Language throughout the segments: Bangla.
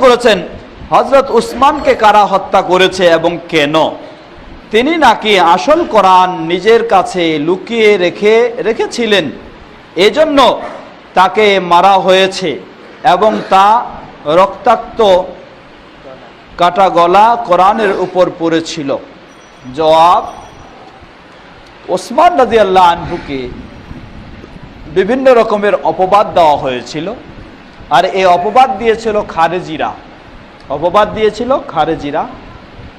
করেছেন হজরত উসমানকে কারা হত্যা করেছে এবং কেন? তিনি নাকি আসল কোরআন নিজের কাছে লুকিয়ে রেখে, রেখেছিলেন। এজন্য তাকে মারা হয়েছে এবং তা রক্তাক্ত কাটা গলা কোরআনের উপর পড়েছিল। জবাব ওসমান রাজি আল্লাহ আনহুকে বিভিন্ন রকমের অপবাদ দেওয়া হয়েছিল। আর এই অপবাদ দিয়েছিল খারেজিরা। অপবাদ দিয়েছিল খারেজিরা।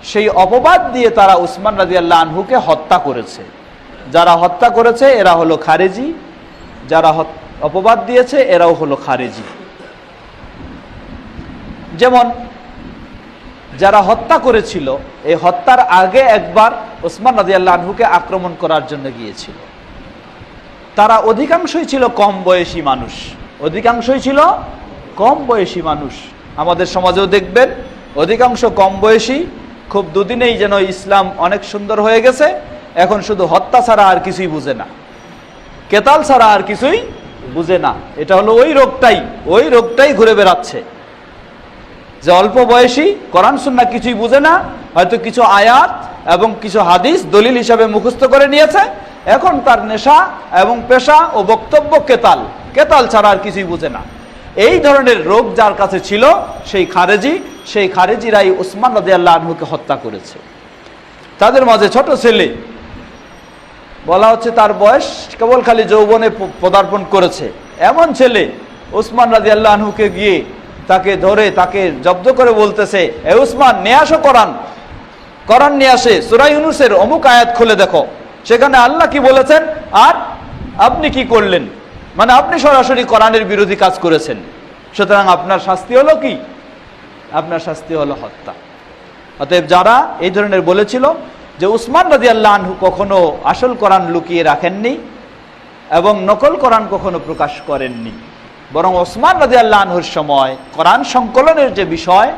সেই অপবাদ দিয়ে তারা উসমান রাজি আল্লাহ আনহুকে হত্যা করেছে। যারা হত্যা করেছে, এরা হলো খারেজি। যারা অপবাদ দিয়েছে, এরাও হলো খারেজি। যেমন, যারা হত্যা করেছিল এই হত্যার আগে একবার ওসমান রাজি আল্লাহ আনহুকে আক্রমণ করার জন্য গিয়েছিল। তারা অধিকাংশই ছিল কম বয়সী মানুষ। অধিকাংশই ছিল কম বয়সী মানুষ। আমাদের সমাজেও দেখবেন, অধিকাংশ কম বয়সী খুব দুদিনেই যেন ইসলাম অনেক সুন্দর হয়ে গেছে, এখন শুধু হত্যা ছাড়া আর কিছুই বুঝে না। কেতাল ছাড়া আর কিছুই বুঝে না। এটা হলো ওই রোগটাই ওই রোগটাই ঘুরে বেড়াচ্ছে। যে অল্প বয়সী কোরআন সুন্না কিছুই বুঝে না, হয়তো কিছু আয়াত এবং কিছু হাদিস দলিল হিসাবে মুখস্থ করে নিয়েছে, এখন তার নেশা এবং পেশা ও বক্তব্য কেতাল। কেতাল ছাড়া আর কিছুই বুঝে না। এই ধরনের রোগ যার কাছে ছিল, সেই খারেজি, সেই খারেজিরাই উসমান রাজি আল্লাহ আনহুকে হত্যা করেছে। তাদের মাঝে ছোট ছেলে, বলা হচ্ছে তার বয়স কেবল খালি যৌবনে পদার্পণ করেছে। এমন ছেলে উসমান রাজি আল্লাহ আনহুকে গিয়ে তাকে ধরে, তাকে জব্দ করে বলতেছে, এ উসমান, নিয়ে আসো করান কোরআন নিয়ে আসে সুরাই ইউনুসের অমুক আয়াত খুলে দেখো। সেখানে আল্লাহ কি বলেছেন? আর আপনি কি করলেন? মানে আপনি সরাসরি কোরআনের বিরোধী কাজ করেছেন। সুতরাং আপনার শাস্তি হলো কি? আপনার শাস্তি হলো হত্যা। অতএব যারা এই ধরনের বলেছিল যে উসমান রাজি আল্লাহ কখনো আসল কোরআন লুকিয়ে রাখেননি এবং নকল কোরআন কখনো প্রকাশ করেননি, বরং ওসমান রাজি আল্লাহ সময় কোরআন সংকলনের যে বিষয়,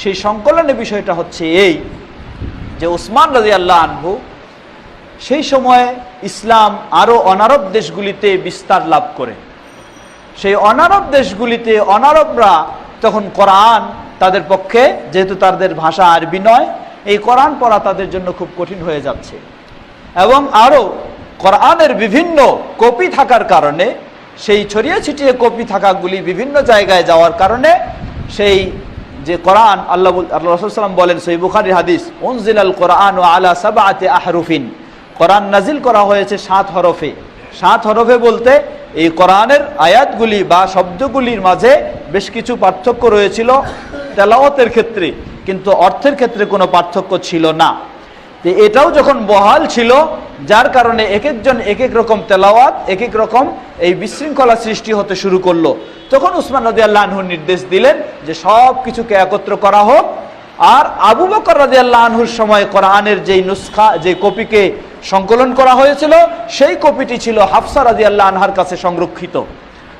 সেই সংকলনের বিষয়টা হচ্ছে এই যে উসমান রাজি আল্লাহ আনহু সেই সময়ে ইসলাম আরও অনারব দেশগুলিতে বিস্তার লাভ করে। সেই অনারব দেশগুলিতে অনারবরা তখন কোরআন তাদের পক্ষে, যেহেতু তাদের ভাষা আরবি নয়, এই কোরআন পড়া তাদের জন্য খুব কঠিন হয়ে যাচ্ছে। এবং আরও কোরআনের বিভিন্ন কপি থাকার কারণে, সেই ছড়িয়ে ছিটিয়ে কপি থাকাগুলি বিভিন্ন জায়গায় যাওয়ার কারণে, সেই যে কোরআন, আল্লাহ আল্লাহ রসুলাম বলেন সেই বুখারি হাদিস উনজিল আল কোরআন ও আলা সাবাতে আহরুফিন। কোরআন নাজিল করা হয়েছে সাত হরফে। সাত হরফে বলতে এই কোরআনের আয়াতগুলি বা শব্দগুলির মাঝে বেশ কিছু পার্থক্য রয়েছিল তেলাওয়াতের ক্ষেত্রে, কিন্তু অর্থের ক্ষেত্রে কোনো পার্থক্য ছিল না। তো এটাও যখন বহাল ছিল, যার কারণে এক একজন এক এক রকম তেলাওয়াত এক এক রকম এই বিশৃঙ্খলা সৃষ্টি হতে শুরু করল। তখন উসমান রাজি আল্লাহ নির্দেশ দিলেন যে সব কিছুকে একত্র করা হোক। আর আবু বকর রাজি আল্লাহনুর সময় কোরআনের যেই নুসখা যে কপিকে সংকলন করা হয়েছিল, সেই কপিটি ছিল হাফসা রাজি আল্লাহ আনহার কাছে সংরক্ষিত।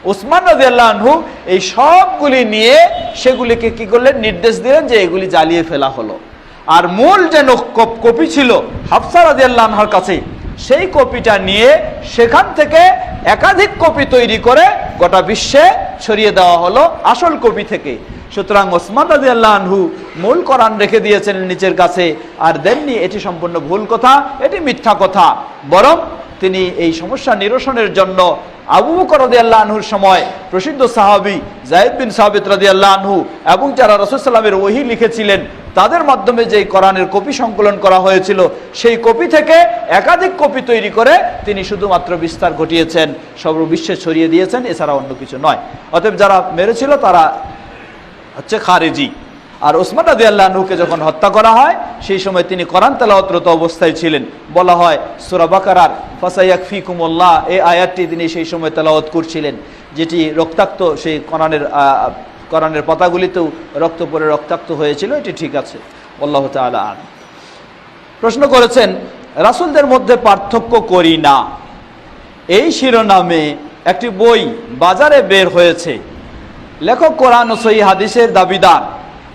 উসমান রাজি আল্লাহ আনহু এই সবগুলি নিয়ে সেগুলিকে কি করলেন? নির্দেশ দিলেন যে এগুলি জ্বালিয়ে ফেলা হলো। আর মূল যে কপ- ছিল হাফসা রাজি আল্লাহ আনহার কাছে, সেই কপিটা নিয়ে সেখান থেকে একাধিক কপি তৈরি করে গোটা বিশ্বে ছড়িয়ে দেওয়া হলো আসল কপি থেকে। সুতরাং ওসমান রাজি আল্লাহ মূল কোরআন রেখে দিয়েছেন নিচের কাছে, আর দেননি এটি সম্পূর্ণ ভুল কথা, এটি মিথ্যা কথা। বরং তিনি এই সমস্যা নিরসনের জন্য আবু বকর আল্লাহ আনহুর সময় প্রসিদ্ধ সাহাবি জায়দ বিন সাহাবিত রাদি আল্লাহ আনহু এবং যারা রসুলামের ওহি লিখেছিলেন, তাদের মাধ্যমে যে কোরআনের কপি সংকলন করা হয়েছিল, সেই কপি থেকে একাধিক কপি তৈরি করে তিনি শুধুমাত্র বিস্তার ঘটিয়েছেন, সর্ববিশ্বে ছড়িয়ে দিয়েছেন, এছাড়া অন্য কিছু নয়। অতএব যারা মেরেছিল তারা হচ্ছে খারেজি। আর ওসমান রাজি আল্লাহ আনহুকে যখন হত্যা করা হয়, সেই সময় তিনি কোরআন তেলাওয়াতরত অবস্থায় ছিলেন। বলা হয়, সুরা বাকারার ফাসাইয়াক ফি কুমল্লাহ এই আয়াতটি তিনি সেই সময় তেলাওয়াত করছিলেন, যেটি রক্তাক্ত সেই কোরআনের কোরআনের পাতাগুলিতেও রক্ত পরে রক্তাক্ত হয়েছিল, এটি ঠিক আছে। আল্লাহ তালা প্রশ্ন করেছেন, রাসুলদের মধ্যে পার্থক্য করি না। এই শিরোনামে একটি বই বাজারে বের হয়েছে। লেখক, কোরআন ও সহি হাদিসের দাবিদার।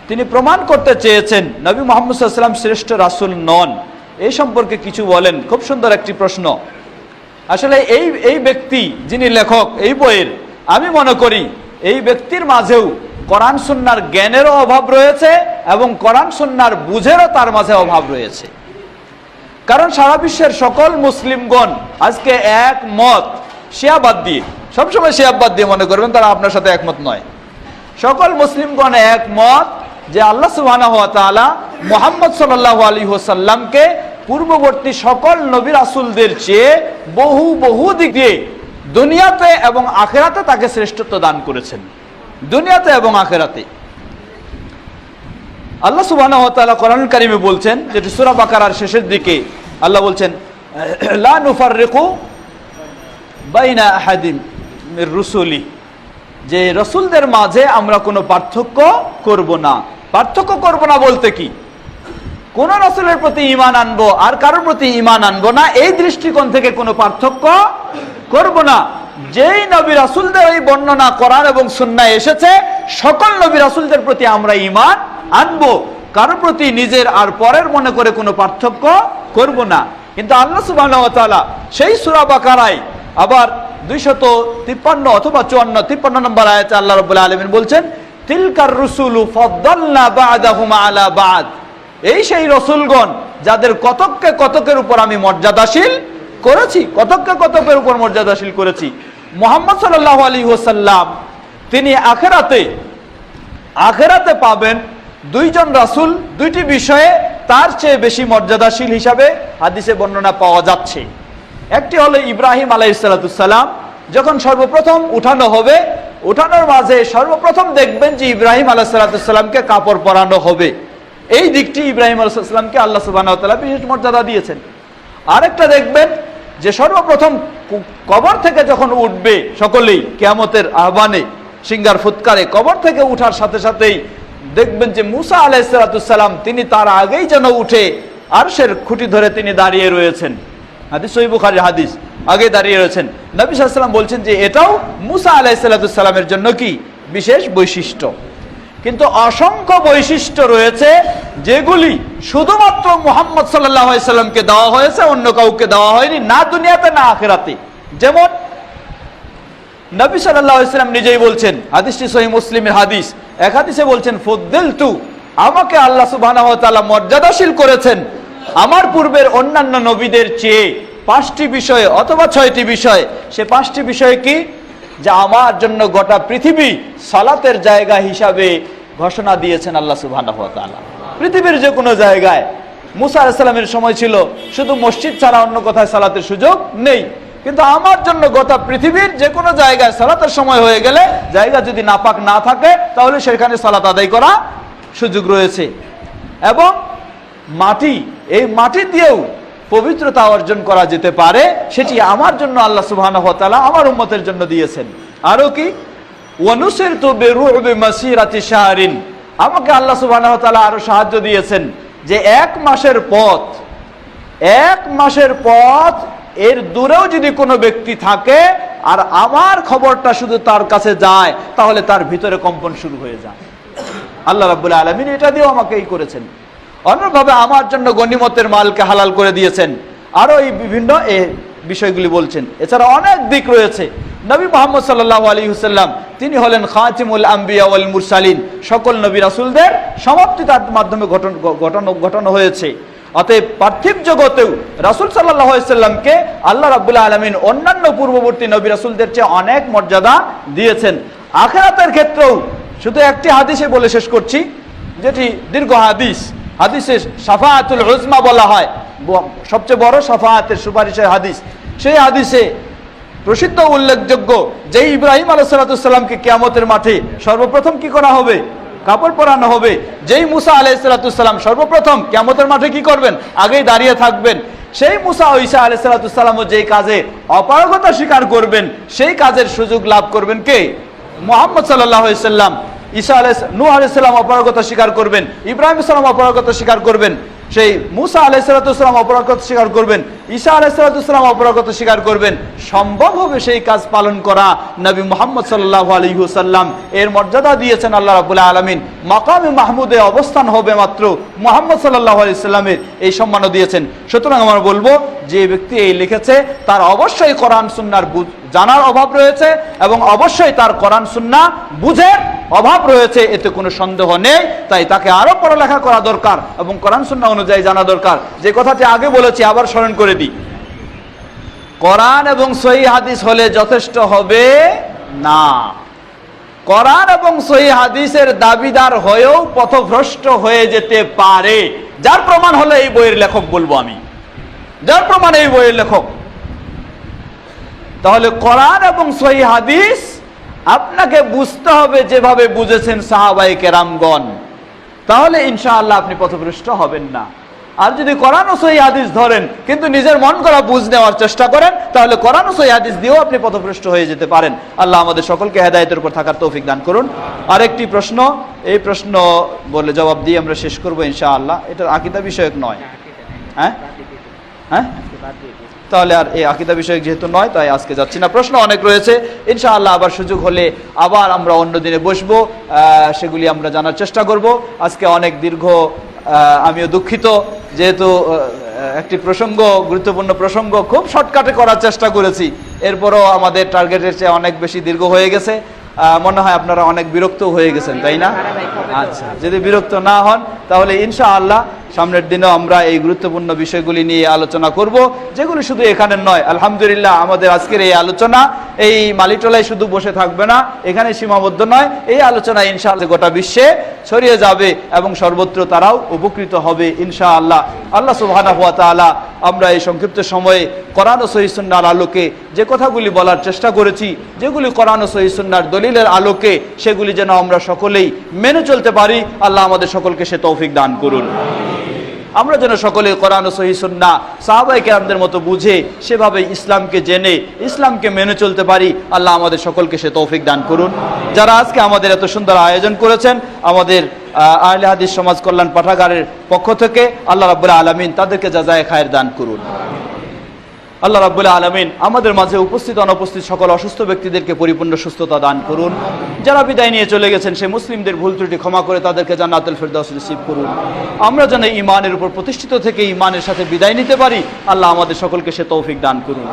তিনি প্রমাণ করতে চেয়েছেন, নবী মোহাম্মদ সাল্লাম শ্রেষ্ঠ রাসূল নন। এই সম্পর্কে কিছু বলেন, খুব সুন্দর একটি প্রশ্ন। আসলে এই এই ব্যক্তি যিনি লেখক, এই বইয়ের, আমি মনে করি এই ব্যক্তির মাঝেও কোরআন সুন্নার জ্ঞানেরও অভাব রয়েছে এবং কোরআন সুন্নার বুঝেরও তার মাঝে অভাব রয়েছে। কারণ সারা বিশ্বের সকল মুসলিমগণ আজকে এক মত শিয়াবাদ দিয়ে, সবসময় শিয়াবাদ দিয়ে মনে করবেন তারা আপনার সাথে একমত নয়। সকল মুসলিমগণ একমত যে আল্লাহ তাআলা মুহাম্মদ সাল্লাল্লাহু আলাইহি ওয়াসাল্লামকে পূর্ববর্তী সকল নবী রাসূলদের চেয়ে বহু বহু দিক দিয়ে দুনিয়াতে এবং আখেরাতে তাকে শ্রেষ্ঠত্ব দান করেছেন। দুনিয়াতে এবং আখেরাতে। আল্লাহ তাআলা কোরআন কারিমে বলছেন, যেটি সূরা বাকারার শেষের দিকে আল্লাহ বলছেন, লা নুফাররিকু বাইনা আহাদিম মির রুসুলি। যে রসুলদের মাঝে আমরা কোনো পার্থক্য করব না। পার্থক্য করব না বলতে কি? কোন রসুলের প্রতি ইমান আনব আর কারোর প্রতি ইমান আনব না, এই দৃষ্টিকোণ থেকে কোনো পার্থক্য করব না। যেই নবী রাসুলদের ওই বর্ণনা করার এবং সুন্নায় এসেছে, সকল নবী রাসুলদের প্রতি আমরা ইমান আনব। কারোর প্রতি নিজের আর পরের মনে করে কোনো পার্থক্য করব না। কিন্তু আল্লাহ তাআলা সেই সূরা বাকারায় আবার দুইশত তিপ্পান্ন অথবা চুয়ান্ন, তিপ্পান্ন নম্বর আয়াতে আল্লাহ রবুল্লা আলমিন বলছেন, তিলকার রসুলু ফদ্দাল্লা বাদাহুমা আলা বাদ। এই সেই রসুলগণ যাদের কতককে কতকের উপর আমি মর্যাদাশীল করেছি, কতককে কতকের উপর মর্যাদাশীল করেছি। মোহাম্মদ সাল্লাহ আলী হোসাল্লাম তিনি আখেরাতে আখেরাতে পাবেন দুইজন রাসূল, দুইটি বিষয়ে তার চেয়ে বেশি মর্যাদাশীল হিসাবে হাদিসে বর্ণনা পাওয়া যাচ্ছে। একটি হলো ইব্রাহিম আলাইসালাতুসাল্লাম যখন সর্বপ্রথম উঠানো হবে, উঠানোর মাঝে সর্বপ্রথম দেখবেন যে ইব্রাহিম আলাইসালাতুসাল্লামকে কাপড় পরানো হবে। এই দিকটি ইব্রাহিম আলাইসাল্লামকে আল্লাহ সুবাহ বিশেষ মর্যাদা দিয়েছেন। আরেকটা দেখবেন যে সর্বপ্রথম কবর থেকে যখন উঠবে সকলেই, কেয়ামতের আহ্বানে, সিঙ্গার ফুৎকারে, কবর থেকে উঠার সাথে সাথেই দেখবেন যে মুসা আলাইসালাতুসাল্লাম তিনি তার আগেই যেন উঠে আরশের খুঁটি ধরে তিনি দাঁড়িয়ে রয়েছেন। হাদিস, সহি বুখারীর হাদিস। আগে দাঁড়িয়ে রয়েছেন। নবী সাল্লাম বলছেন যে, এটাও মুসা আলাইসাল্লাতুসাল্লামের জন্য কি? বিশেষ বৈশিষ্ট্য। কিন্তু অসংখ্য বৈশিষ্ট্য রয়েছে, যেগুলি শুধুমাত্র মোহাম্মদ সাল্লামকে দেওয়া হয়েছে, অন্য কাউকে দেওয়া হয়নি, না দুনিয়াতে, না আখেরাতে। যেমন নবী সাল্লাম নিজেই বলছেন, হাদিসটি সহি মুসলিমের হাদিস, এক হাদিসে বলছেন ফুদ্দিল তু আমাকে আল্লাহ সুবাহ মর্যাদাশীল করেছেন আমার পূর্বের অন্যান্য নবীদের চেয়ে পাঁচটি বিষয়ে অথবা ছয়টি বিষয়, সে পাঁচটি বিষয় কি? যা আমার জন্য গোটা পৃথিবী সালাতের জায়গা হিসাবে ঘোষণা দিয়েছেন আল্লাহ সুবাহ পৃথিবীর যে কোনো জায়গায় মুসা আলাইসাল্লামের সময় ছিল, শুধু মসজিদ ছাড়া অন্য কোথায় সালাতের সুযোগ নেই। কিন্তু আমার জন্য গোটা পৃথিবীর যে কোনো জায়গায় সালাতের সময় হয়ে গেলে জায়গা যদি নাপাক না থাকে, তাহলে সেখানে সালাত আদায় করা সুযোগ রয়েছে। এবং মাটি এই মাটি দিয়েও পবিত্রতা অর্জন করা যেতে পারে, সেটি আমার জন্য আল্লাহ সুবাহ আমার উম্মতের জন্য দিয়েছেন। আরও কি? ওয়ানুসের তো বেরুবে শাহরিন। আমাকে আল্লাহ সুবাহ আরও সাহায্য দিয়েছেন যে এক মাসের পথ, এক মাসের পথ এর দূরেও যদি কোনো ব্যক্তি থাকে আর আমার খবরটা শুধু তার কাছে যায়, তাহলে তার ভিতরে কম্পন শুরু হয়ে যায়। আল্লাহ রাবুল আলমিন এটা দিয়েও আমাকে এই করেছেন। অন্যভাবে আমার জন্য গণিমতের মালকে হালাল করে দিয়েছেন। আরও এই বিভিন্ন এ বিষয়গুলি বলছেন। এছাড়া অনেক দিক রয়েছে। নবী মোহাম্মদ সাল্লাহ আলী হুসাল্লাম তিনি হলেন খাতিমুল আম্বিয়া ওয়াল মুরসালিন, সকল নবী রাসুলদের সমাপ্তি তার মাধ্যমে ঘটন ঘটানো ঘটানো হয়েছে। অতএব পার্থিব জগতেও রাসুল সাল্লাহ সাল্লামকে আল্লাহ রাবুল্লাহ আলমিন অন্যান্য পূর্ববর্তী নবী রাসুলদের চেয়ে অনেক মর্যাদা দিয়েছেন। আখেরাতের ক্ষেত্রেও শুধু একটি হাদিসে বলে শেষ করছি, যেটি দীর্ঘ হাদিস। হাদিসে সাফায়াতুল উজমা বলা হয়। সবচেয়ে বড় সাফায়াতের সুপারিশের হাদিস। সেই হাদিসে প্রসিদ্ধ উল্লেখযোগ্য যে ইব্রাহিম আলাইসালাতুসাল্লামকে কেয়ামতের মাঠে সর্বপ্রথম কি করা হবে? কাপড় পরানো হবে। যেই মুসা আলাইসালাতুসাল্লাম সর্বপ্রথম কিয়ামতের মাঠে কি করবেন? আগেই দাঁড়িয়ে থাকবেন। সেই মুসা ঈসা আলাইসালাতুসাল্লামও যেই কাজে অপারগতা স্বীকার করবেন, সেই কাজের সুযোগ লাভ করবেন কে? মোহাম্মদ সাল্লাহ সাল্লাম। ঈসা আলাই নু আলাইসাল্লাম অপারগতা স্বীকার করবেন, ইব্রাহিম সাল্লাম অপারগতা স্বীকার করবেন, সেই মুসা আলাইসালাতুসলাম অপরাগত স্বীকার করবেন, ঈসা আলাইসালাতুসলাম অপরাগত স্বীকার করবেন, সম্ভব হবে সেই কাজ পালন করা নবী মোহাম্মদ সাল্লাহ আলহিহুসাল্লাম এর মর্যাদা দিয়েছেন আল্লাহ রাবুল্লাহ আলমিন। মাকামে মাহমুদে অবস্থান হবে মাত্র মোহাম্মদ সাল্লাহ আলাইসাল্লামের এই সম্মানও দিয়েছেন। সুতরাং আমরা বলব, যে ব্যক্তি এই লিখেছে, তার অবশ্যই কোরআন, সুন্নার জানার অভাব রয়েছে এবং অবশ্যই তার কোরআন, সুন্না বুঝের অভাব রয়েছে, এতে কোনো সন্দেহ নেই, তাই তাকে আরও পড়ালেখা করা দরকার এবং কোরআন সুন্না অনুযায়ী জানা দরকার। যে কথাটি আগে বলেছি, আবার স্মরণ করে দিই। কোরআন এবং সহি হাদিস হলে যথেষ্ট হবে না। কোরআন এবং সহি হাদিসের দাবিদার হয়েও পথভ্রষ্ট হয়ে যেতে পারে। যার প্রমাণ হলো এই বইয়ের লেখক বলব আমি। যার প্রমাণ এই বইয়ের লেখক। তাহলে কোরআন এবং সহি হাদিস আপনাকে বুঝতে হবে যেভাবে বুঝেছেন সাহাবাই কেরামগণ। তাহলে ইনশাআল্লাহ আপনি পথভ্রষ্ট হবেন না। আর যদি কোরআন ও সহি হাদিস ধরেন, কিন্তু নিজের মন করা বুঝ নেওয়ার চেষ্টা করেন, তাহলে কোরআন ও সহি হাদিস দিয়েও আপনি পথভ্রষ্ট হয়ে যেতে পারেন। আল্লাহ আমাদের সকলকে হেদায়তের উপর থাকার তৌফিক দান করুন। আরেকটি প্রশ্ন, এই প্রশ্ন বলে জবাব দিয়ে আমরা শেষ করব ইনশাআল্লাহ। এটা আকিদা বিষয়ক নয়। হ্যাঁ? হ্যাঁ? তাহলে আর এই আকিদা বিষয়ক যেহেতু নয় তাই আজকে যাচ্ছি না। প্রশ্ন অনেক রয়েছে। ইনশাআল্লাহ আবার সুযোগ হলে আবার আমরা অন্য দিনে বসবো। সেগুলি আমরা জানার চেষ্টা করব। আজকে অনেক দীর্ঘ আমিও দুঃখিত। যেহেতু একটি প্রসঙ্গ গুরুত্বপূর্ণ প্রসঙ্গ খুব শর্টকাটে করার চেষ্টা করেছি। এরপরও আমাদের টার্গেটের চেয়ে অনেক বেশি দীর্ঘ হয়ে গেছে। মনে হয় আপনারা অনেক বিরক্ত হয়ে গেছেন তাই না? আচ্ছা যদি বিরক্ত না হন তাহলে ইনশাআল্লাহ সামনের দিনেও আমরা এই গুরুত্বপূর্ণ বিষয়গুলি নিয়ে আলোচনা করব, যেগুলি শুধু এখানে নয়। আলহামদুলিল্লাহ, আমাদের আজকের এই আলোচনা এই মালিটলায় শুধু বসে থাকবে না, এখানে সীমাবদ্ধ নয়। এই আলোচনা ইনশাআল্লাহ গোটা বিশ্বে ছড়িয়ে যাবে এবং সর্বত্র তারাও উপকৃত হবে ইনশাআল্লাহ। আল্লাহ সুবহানাহু ওয়া তাআলা আমরা এই সংক্ষিপ্ত সময়ে কোরআন ও সহিসুন্নার আলোকে যে কথাগুলি বলার চেষ্টা করেছি, যেগুলি কোরআন ও সহিসুন্নার দলিলের আলোকে, সেগুলি যেন আমরা সকলেই মেনে চলতে পারি। আল্লাহ আমাদের সকলকে সে তৌফিক দান করুন। আমরা যেন সকলে কোরআন ও সহি সুন্না সাহাবাই কেরামদের মতো বুঝে সেভাবে ইসলামকে জেনে ইসলামকে মেনে চলতে পারি আল্লাহ আমাদের সকলকে সে তৌফিক দান করুন। যারা আজকে আমাদের এত সুন্দর আয়োজন করেছেন আমাদের আহ, আহলে হাদিস সমাজ কল্যাণ পাঠাগারের পক্ষ থেকে আল্লাহ রাবুল্লাহ আলমিন তাদেরকে যা যায় খায়ের দান করুন। আল্লাহ রাবুল্লাহ আলমিন আমাদের মাঝে উপস্থিত অনুপস্থিত সকল অসুস্থ ব্যক্তিদেরকে পরিপূর্ণ সুস্থতা দান করুন। যারা বিদায় নিয়ে চলে গেছেন সে মুসলিমদের ভুল ত্রুটি ক্ষমা করে তাদেরকে জান্নাতুল ফেরদাউস রিসিভ করুন। আমরা যেন ইমানের উপর প্রতিষ্ঠিত থেকে ইমানের সাথে বিদায় নিতে পারি, আল্লাহ আমাদের সকলকে সে তৌফিক দান করুন।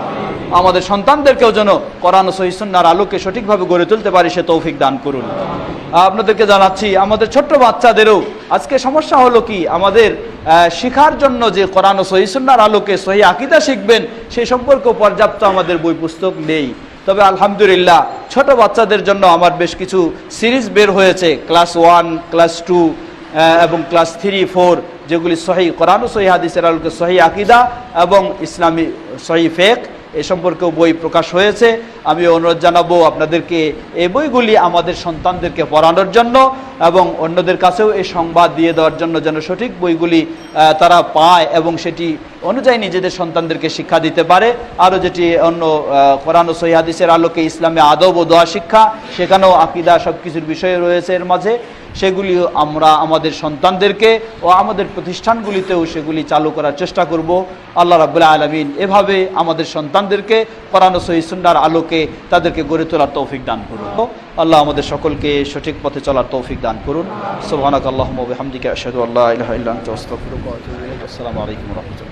আমাদের সন্তানদেরকেও যেন করানো ও সহিসন্নার আলোকে সঠিকভাবে গড়ে তুলতে পারি, সে তৌফিক দান করুন। আপনাদেরকে জানাচ্ছি, আমাদের ছোট্ট বাচ্চাদেরও আজকে সমস্যা হলো কি? আমাদের শিখার জন্য যে কোরআন সহিসুন্নার আলোকে সহি আকিদা শিখবেন সেই সম্পর্কে পর্যাপ্ত আমাদের বই পুস্তক নেই। তবে আলহামদুলিল্লাহ, ছোট বাচ্চাদের জন্য আমার বেশ কিছু সিরিজ বের হয়েছে। ক্লাস ওয়ান, ক্লাস টু এবং ক্লাস থ্রি, ফোর, যেগুলি সহি, কোরআন সহি হাদিসের আলোকে সহি আকিদা এবং ইসলামী সহি ফেক। এ সম্পর্কেও বই প্রকাশ হয়েছে। আমি অনুরোধ জানাব আপনাদেরকে এই বইগুলি আমাদের সন্তানদেরকে পড়ানোর জন্য এবং অন্যদের কাছেও এই সংবাদ দিয়ে দেওয়ার জন্য যেন সঠিক বইগুলি তারা পায় এবং সেটি অনুযায়ী নিজেদের সন্তানদেরকে শিক্ষা দিতে পারে। আরও যেটি অন্য কোরআন সহিহাদিসের আলোকে ইসলামে আদব ও দোয়া শিক্ষা, সেখানেও আকিদা সব কিছুর বিষয় রয়েছে এর মাঝে। সেগুলি আমরা আমাদের সন্তানদেরকে ও আমাদের প্রতিষ্ঠানগুলিতেও সেগুলি চালু করার চেষ্টা করব। আল্লাহ রাবুল্লাহ আলমিন এভাবে আমাদের সন্তানদেরকে ও সহিসুন্নার আলোকে তাদেরকে গড়ে তোলার তৌফিক দান করুন। আল্লাহ আমাদের সকলকে সঠিক পথে চলার তৌফিক দান করুন। সোহানাক আল্লাহ হামদিকে আশহাদু আল্লাহ আসসালামু আলাইকুম রাহমাতুল্লাহ।